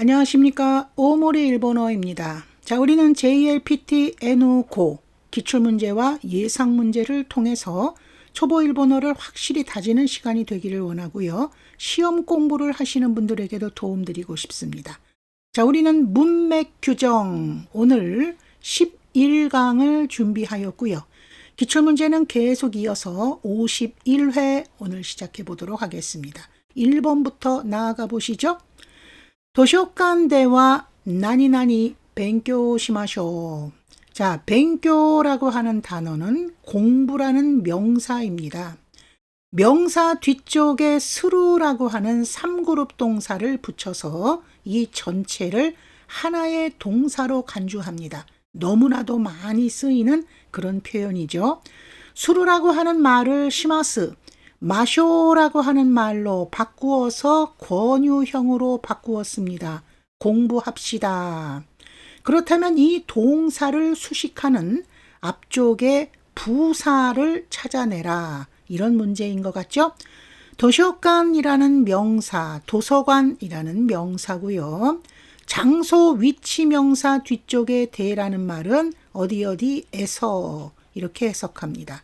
안녕하십니까. 오모리 일본어입니다. 자, 우리는 JLPT N5고 기출문제와 예상문제를 통해서 초보 일본어를 확실히 다지는 시간이 되기를 원하고요. 시험 공부를 하시는 분들에게도 도움드리고 싶습니다. 자, 우리는 문맥 규정 오늘 11강을 준비하였고요. 기출문제는 계속 이어서 51회 오늘 시작해 보도록 하겠습니다. 1번부터 나아가 보시죠. 도쇼칸대와 나니나니 뱅교 시마쇼. 자, 뱅교라고 하는 단어는 공부라는 명사입니다. 명사 뒤쪽에 스루라고 하는 3그룹 동사를 붙여서 이 전체를 하나의 동사로 간주합니다. 너무나도 많이 쓰이는 그런 표현이죠. 수루라고 하는 말을 시마스, 마쇼라고 하는 말로 바꾸어서 권유형으로 바꾸었습니다. 공부합시다. 그렇다면 이 동사를 수식하는 앞쪽에 부사를 찾아내라. 이런 문제인 것 같죠? 도서관이라는 명사, 도서관이라는 명사고요. 장소 위치 명사 뒤쪽에 대라는 말은 어디 어디에서 이렇게 해석합니다.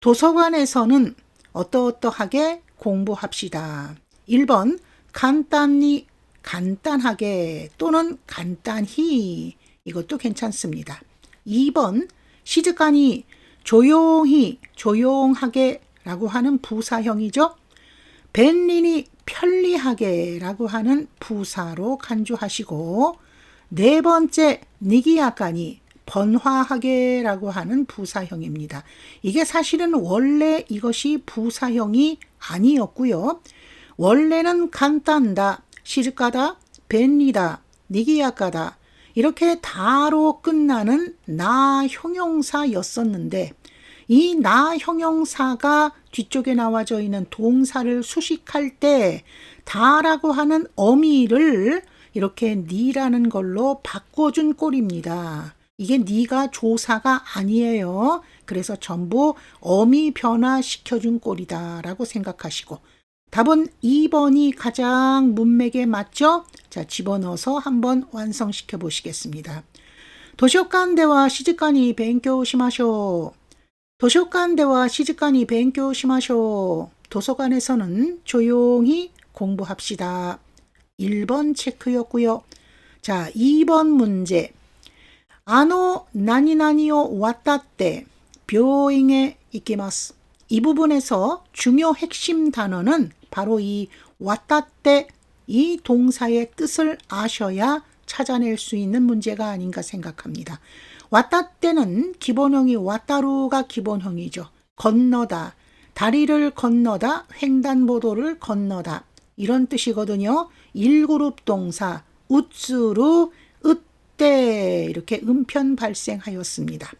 도서관에서는 어떠어떠하게 공부합시다. 1번 간단히 간단하게 또는 간단히 이것도 괜찮습니다. 2번 시즈간이 조용히 조용하게 라고 하는 부사형이죠. 벤린이 편리하게 라고 하는 부사로 간주하시고 네 번째 니기야간이 번화하게 라고 하는 부사형입니다. 이게 사실은 원래 이것이 부사형이 아니었고요. 원래는 간단다, 시즈가다, 벤리다, 니기야가다 이렇게 다로 끝나는 나 형용사였었는데 이 나 형용사가 뒤쪽에 나와져 있는 동사를 수식할 때 다라고 하는 어미를 이렇게 니라는 걸로 바꿔준 꼴입니다. 이게 니가 조사가 아니에요. 그래서 전부 어미 변화 시켜준 꼴이다라고 생각하시고 답은 2번이 가장 문맥에 맞죠? 자, 집어넣어서 한번 완성시켜 보시겠습니다. 도서관대와 시즈간이 뱅교 시마쇼. 도서관대와 시즈간이 뱅교 시마쇼. 도서관에서는 조용히 공부합시다. 1번 체크였고요. 자, 2번 문제. 아노 나니나니오 왔다때 묘잉에 이기마스. 이 부분에서 중요 핵심 단어는 바로 이 왔다 때 이 동사의 뜻을 아셔야 찾아낼 수 있는 문제가 아닌가 생각합니다. 왔다 때는 기본형이 왔다루가 기본형이죠. 건너다, 다리를 건너다, 횡단보도를 건너다 이런 뜻이거든요. 1그룹 동사 우츠루, 으 때 이렇게 음편 발생하였습니다.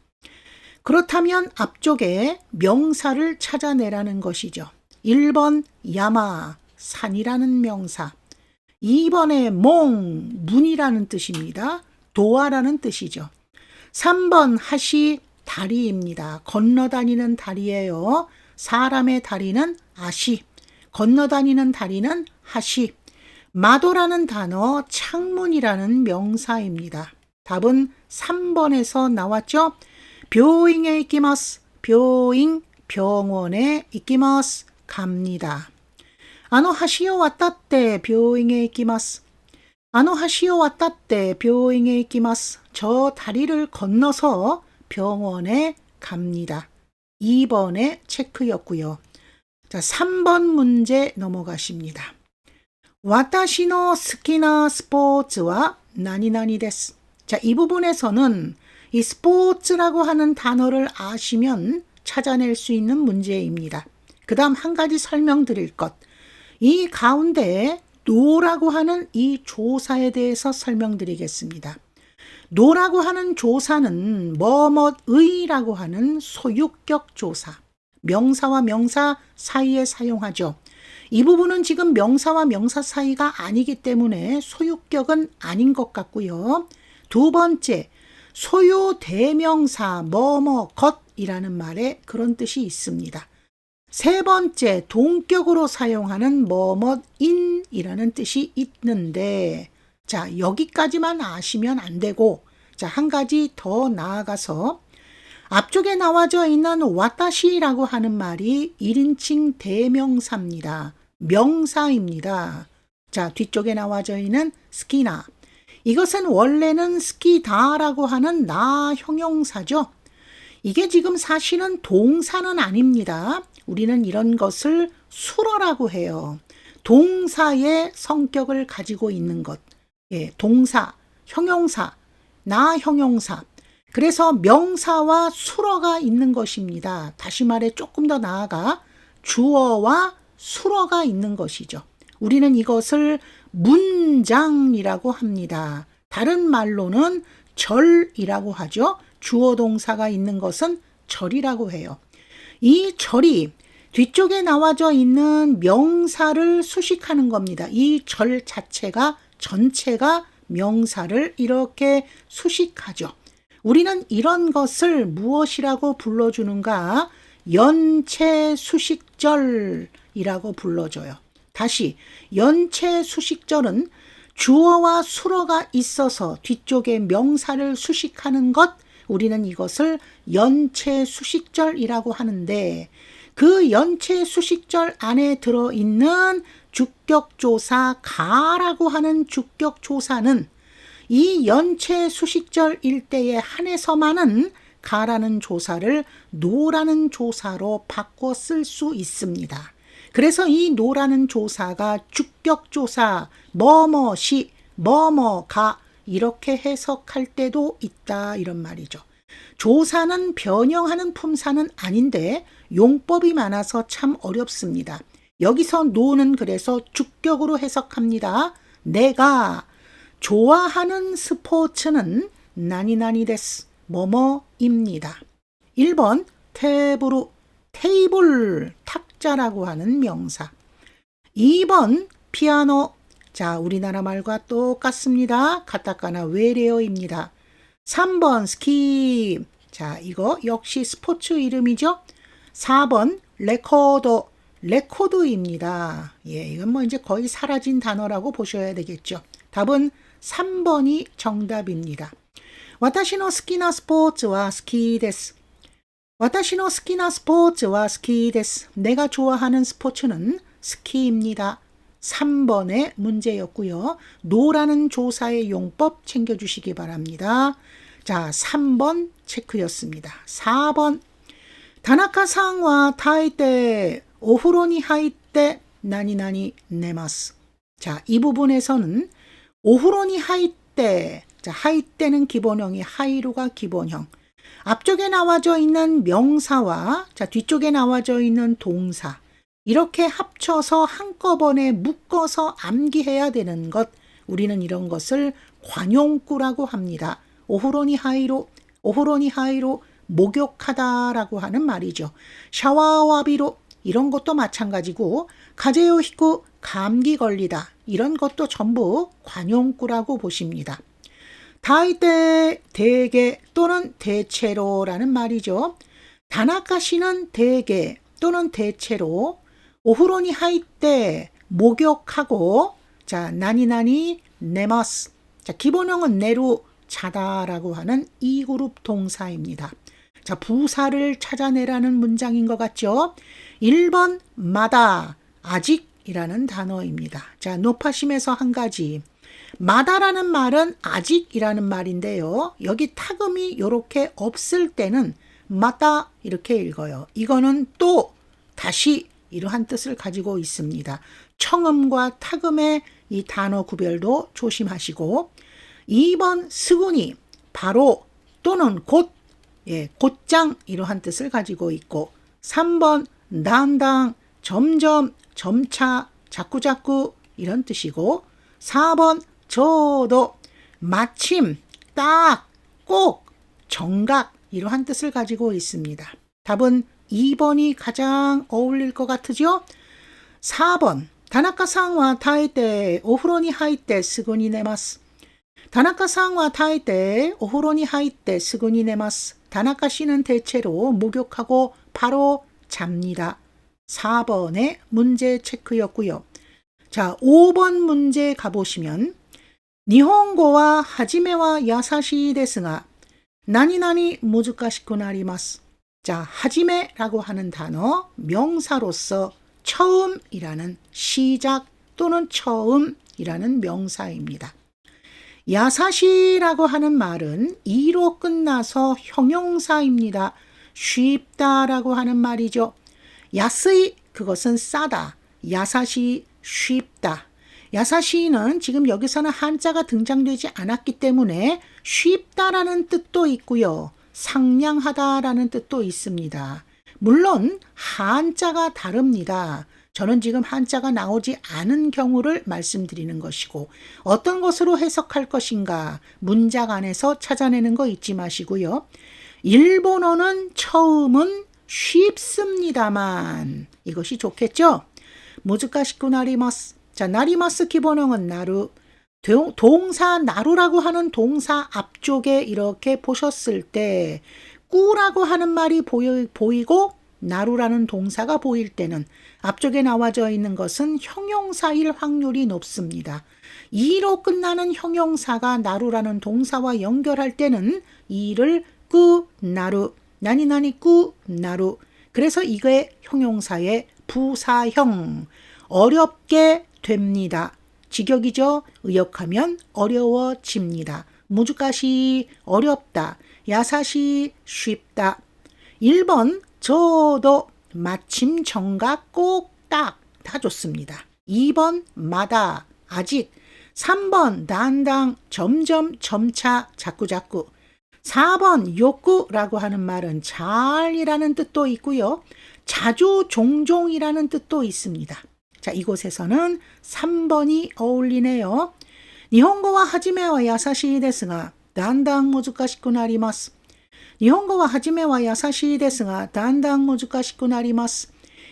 그렇다면 앞쪽에 명사를 찾아내라는 것이죠. 1번 야마, 산이라는 명사. 2번에 몽, 문이라는 뜻입니다. 도화라는 뜻이죠. 3번 하시, 다리입니다. 건너다니는 다리예요. 사람의 다리는 아시, 건너다니는 다리는 하시. 마도라는 단어 창문이라는 명사입니다. 답은 3번에서 나왔죠. 뷰잉에 이기마스. 뷰잉 병원에 이기마스. 갑니다. 아노 하시오 왔다때 뷰잉에 이기마스. 아노 하시오 왔다때 뷰잉에 이기마스. 저 다리를 건너서 병원에 갑니다. 2번의 체크였고요. 자, 3번 문제 넘어가십니다. 와타시노 스키나 스포츠와 나니나니 데스. 자, 이 부분에서는 이 스포츠라고 하는 단어를 아시면 찾아낼 수 있는 문제입니다. 그 다음 한 가지 설명드릴 것. 이 가운데 노라고 하는 이 조사에 대해서 설명드리겠습니다. 노라고 하는 조사는 뭐뭐의라고 하는 소유격 조사. 명사와 명사 사이에 사용하죠. 이 부분은 지금 명사와 명사 사이가 아니기 때문에 소유격은 아닌 것 같고요. 두 번째, 소유 대명사 뭐뭐 것이라는 말에 그런 뜻이 있습니다. 세 번째, 동격으로 사용하는 뭐뭐인이라는 뜻이 있는데 자, 여기까지만 아시면 안 되고, 자, 한 가지 더 나아가서 앞쪽에 나와져 있는 와타시라고 하는 말이 1인칭 대명사입니다. 명사입니다. 자, 뒤쪽에 나와져 있는 스키나. 이것은 원래는 스키다라고 하는 나 형용사죠. 이게 지금 사실은 동사는 아닙니다. 우리는 이런 것을 수어라고 해요. 동사의 성격을 가지고 있는 것. 예, 동사, 형용사, 나 형용사. 그래서 명사와 수어가 있는 것입니다. 다시 말해 조금 더 나아가 주어와 수어가 있는 것이죠. 우리는 이것을 문장이라고 합니다. 다른 말로는 절이라고 하죠. 주어 동사가 있는 것은 절이라고 해요. 이 절이 뒤쪽에 나와져 있는 명사를 수식하는 겁니다. 이 절 자체가 전체가 명사를 이렇게 수식하죠. 우리는 이런 것을 무엇이라고 불러주는가? 연체 수식절 이라고 불러줘요. 다시 연체 수식절은 주어와 수어가 있어서 뒤쪽에 명사를 수식하는 것 우리는 이것을 연체 수식절이라고 하는데 그 연체 수식절 안에 들어 있는 주격조사 가라고 하는 주격조사는 이 연체 수식절 일대에 한해서만은 가라는 조사를 노라는 조사로 바꿔 쓸 수 있습니다. 그래서 이 노라는 조사가 주격조사 뭐뭐시 뭐뭐가 이렇게 해석할 때도 있다 이런 말이죠. 조사는 변형하는 품사는 아닌데 용법이 많아서 참 어렵습니다. 여기서 노는 그래서 주격으로 해석합니다. 내가 좋아하는 스포츠는 나니나니 데스 뭐뭐입니다. 1번 테이블 테이블 탁 학자라고 하는 명사. 2번 피아노. 자, 우리나라 말과 똑같습니다. 카타카나 외래어입니다. 3번 스키. 자, 이거 역시 스포츠 이름이죠. 4번 레코더. 레코드입니다. 예, 이건 뭐 이제 거의 사라진 단어라고 보셔야 되겠죠. 답은 3번이 정답입니다. 와타시노 스키나 스포츠와 스키 데스. 와타시노 스키나 스포츠와 스키 데스. 내가 좋아하는 스포츠는 스키입니다. 3번의 문제였고요. 노라는 조사의 용법 챙겨주시기 바랍니다. 자, 3번 체크였습니다. 4번 다나카상와 타이테 오후로니 하이테 나니나니 네마스 자, 이 부분에서는 오후로니 하이테 자, 하이테는 기본형이 하이루가 기본형 앞쪽에 나와져 있는 명사와 자, 뒤쪽에 나와져 있는 동사. 이렇게 합쳐서 한꺼번에 묶어서 암기해야 되는 것. 우리는 이런 것을 관용구라고 합니다. 오후로니 하이로, 오후로니 하이로 목욕하다라고 하는 말이죠. 샤와와비로 이런 것도 마찬가지고 가제요 히쿠 감기 걸리다 이런 것도 전부 관용구라고 보십니다. 다이때 대개 또는 대체로라는 말이죠. 다나카시는 대개 또는 대체로 오후로니 하이 때 목욕하고 자 나니나니 네머스 자 기본형은 내로 자다라고 하는 이 그룹 동사입니다. 자 부사를 찾아내라는 문장인 것 같죠? 1번 마다 아직이라는 단어입니다. 자 노파심에서 한 가지 마다라는 말은 아직이라는 말인데요. 여기 타금이 이렇게 없을 때는 마다 이렇게 읽어요. 이거는 또 다시 이러한 뜻을 가지고 있습니다. 청음과 타금의 이 단어 구별도 조심하시고 2번 스군이 바로 또는 곧 예, 곧장 이러한 뜻을 가지고 있고 3번 단당 점점 점차 자꾸자꾸 이런 뜻이고 4번 저도 마침 딱 꼭 정각 이러한 뜻을 가지고 있습니다. 답은 2번이 가장 어울릴 것 같으죠? 4번 다나카상와 타이때 오후로니 하이때 스군이 네마스 다나카상와 타이때 오후로니 하이때 스군이 네마스 다나카 씨는 대체로 목욕하고 바로 잡니다. 4번의 문제 체크였고요. 자, 5번 문제 가보시면 나리마스. 자, 하지메라고 하는 단어 명사로서 처음이라는 시작 또는 처음이라는 명사입니다. 야사시라고 하는 말은 이로 끝나서 형용사입니다. 쉽다라고 하는 말이죠. 야스이 그것은 싸다. 야사시 쉽다. 야사시는 지금 여기서는 한자가 등장되지 않았기 때문에 쉽다라는 뜻도 있고요. 상냥하다라는 뜻도 있습니다. 물론 한자가 다릅니다. 저는 지금 한자가 나오지 않은 경우를 말씀드리는 것이고 어떤 것으로 해석할 것인가 문장 안에서 찾아내는 거 잊지 마시고요. 일본어는 처음은 쉽습니다만 이것이 좋겠죠? 모즈카시쿠 나리마스. 자, 나리마스 기본형은 나루. 동- 동사 나루라고 하는 동사 앞쪽에 이렇게 보셨을 때 꾸라고 하는 말이 보이, 보이고 나루라는 동사가 보일 때는 앞쪽에 나와져 있는 것은 형용사일 확률이 높습니다. 이로 끝나는 형용사가 나루라는 동사와 연결할 때는 이를 꾸 나루 나니 나니 꾸 나루 그래서 이게 형용사의 부사형 어렵게 됩니다. 직역이죠. 의역하면 어려워집니다. 무주가시 어렵다. 야사시 쉽다. 1번 저도 마침 정각 꼭 딱 다 좋습니다. 2번 마다 아직 3번 단당 점점 점차 자꾸자꾸 4번 욕구라고 하는 말은 잘이라는 뜻도 있고요. 자주 종종이라는 뜻도 있습니다. 자, 이곳에서는 3번이 어울리네요. 니혼고와 하지메와 야사시 데스가 단당 모즈카시쿠 나리마스. 니혼고와 하지메와 야사시 데스가 단당 모즈카시쿠 나리마스.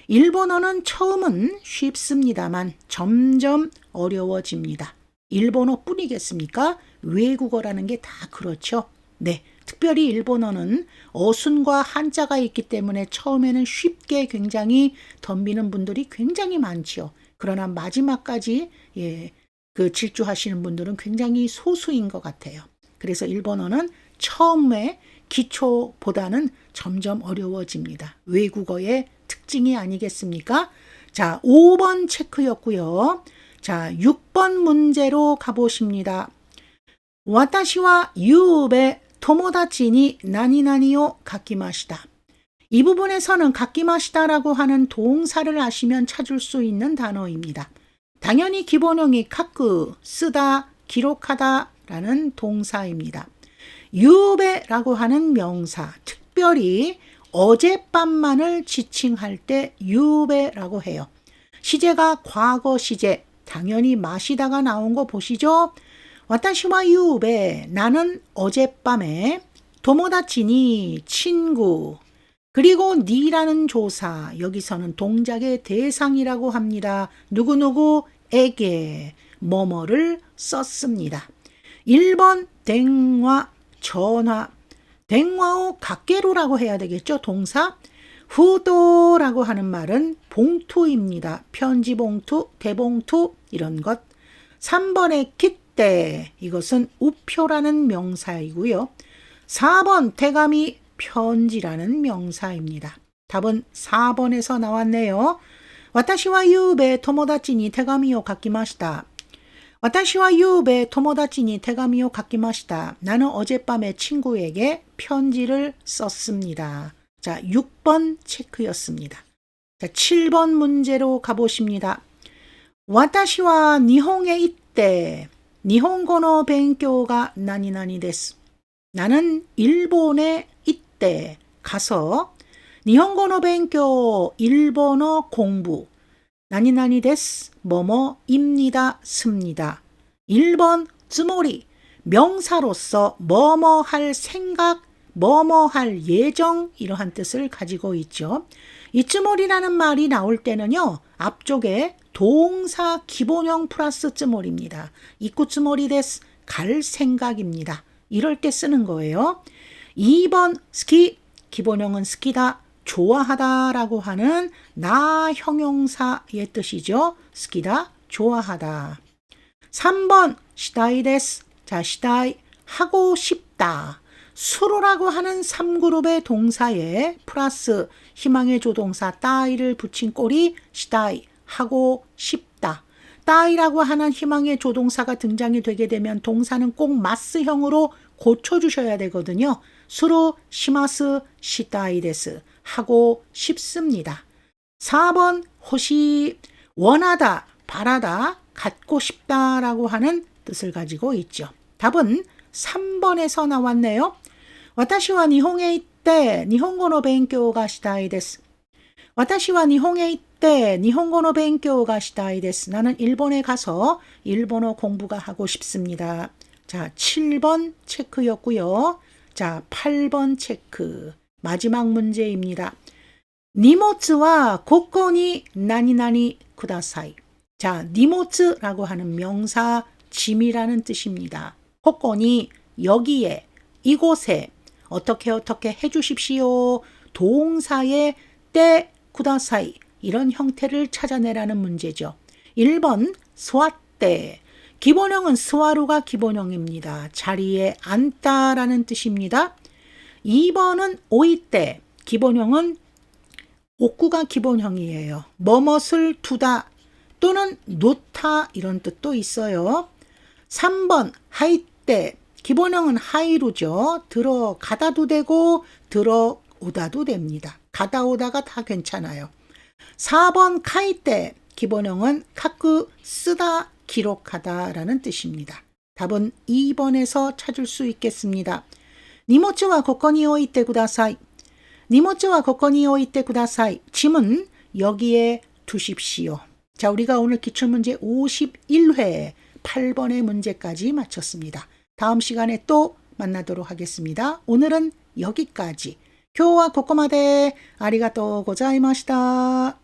일본어는 처음은 쉽습니다만 점점 어려워집니다. 일본어뿐이겠습니까? 외국어라는 게 다 그렇죠. 네. 특별히 일본어는 어순과 한자가 있기 때문에 처음에는 쉽게 굉장히 덤비는 분들이 굉장히 많지요. 그러나 마지막까지 예, 그 질주하시는 분들은 굉장히 소수인 것 같아요. 그래서 일본어는 처음에 기초보다는 점점 어려워집니다. 외국어의 특징이 아니겠습니까? 자, 5번 체크였고요. 자, 6번 문제로 가보십니다. 私はゆうべ 토모다치니 나니나니요 가키마시다. 이 부분에서는 가키마시다라고 하는 동사를 아시면 찾을 수 있는 단어입니다. 당연히 기본형이 카쿠, 쓰다, 기록하다 라는 동사입니다. 유배라고 하는 명사, 특별히 어젯밤만을 지칭할 때 유배라고 해요. 시제가 과거 시제, 당연히 마시다가 나온 거 보시죠? 私は 유배, 나는 어젯밤에 도모다치니 친구, 그리고 니라는 조사, 여기서는 동작의 대상이라고 합니다. 누구누구에게 뭐뭐를 썼습니다. 1번 댕화, 전화, 댕화오 각계로라고 해야 되겠죠. 동사. 후도라고 하는 말은 봉투입니다. 편지 봉투, 대봉투 이런 것. 3번의 깃 대 이것은 우표라는 명사이고요. 4번 대감이 편지라는 명사입니다. 답은 4번에서 나왔네요. 私はゆうべ友達に手紙を書きました。私はゆうべ友達に手紙を書きました. 나는 어젯밤에 친구에게 편지를 썼습니다. 자, 6번 체크였습니다. 자, 7번 문제로 가보십니다. 私は日本へ行って 日本語の勉強が何々です. 나는 일본에 이때 가서 니혼고노 뱅교 일본어 공부 나니나니 데스 뭐뭐입니다 습니다. 1번 쯔모리 명사로서 뭐뭐 할 생각 뭐뭐 할 예정 이러한 뜻을 가지고 있죠. 이 쯔모리라는 말이 나올 때는요. 앞쪽에 동사 기본형 플러스 쯔모리입니다. 이쿠 쯔모리 데스 갈 생각입니다. 이럴 때 쓰는 거예요. 2번 스키 기본형은 스키다 좋아하다라고 하는 나 형용사의 뜻이죠. 스키다 좋아하다. 3번 시다이 데스. 자, 시다이 하고 싶다. 수로라고 하는 3그룹의 동사에 플러스 희망의 조동사 따이를 붙인 꼴이 시다이 하고 싶다. 따이라고 하는 희망의 조동사가 등장이 되게 되면 동사는 꼭 마스형으로 고쳐주셔야 되거든요. 수로 시마스 시다이 데스 하고 싶습니다. 4번 호시 원하다, 바라다, 갖고 싶다라고 하는 뜻을 가지고 있죠. 답은 3번에서 나왔네요. 私は日本へ行って日本語の勉強がしたいです。私は日本へ行って日本語の勉強がしたいです. 나는 일본에 가서 일본어 공부가 하고 싶습니다. 자, 7번 체크였고요. 자, 8번 체크. 마지막 문제입니다. 니모츠와 고코니 나니나니 쿠다사이. 자, 니모츠라고 하는 명사 짐이라는 뜻입니다. 고코니 여기에 이곳에 어떻게 어떻게 해 주십시오. 동사의 때 쿠다사이 이런 형태를 찾아내라는 문제죠. 1번 스와때 기본형은 스와루가 기본형입니다. 자리에 앉다라는 뜻입니다. 2번은 오이때 기본형은 옥구가 기본형이에요. 뭐뭇을 두다 또는 놓다 이런 뜻도 있어요. 3번 하이때 기본형은 하이루죠. 들어가다도 되고 들어오다도 됩니다. 가다 오다가 다 괜찮아요. 4번 카이때 기본형은 카쿠 쓰다 기록하다라는 뜻입니다. 답은 2번에서 찾을 수 있겠습니다. 니모츠와 고코니 오이테 구다사이. 니모츠와 고코니 오이테 구다사이. 짐은 여기에 두십시오. 자, 우리가 오늘 기출문제 51회 8번의 문제까지 마쳤습니다. 다음 시간에 또 만나도록 하겠습니다. 오늘은 여기까지. 교와 고코마데 아리가또 고자이마시다.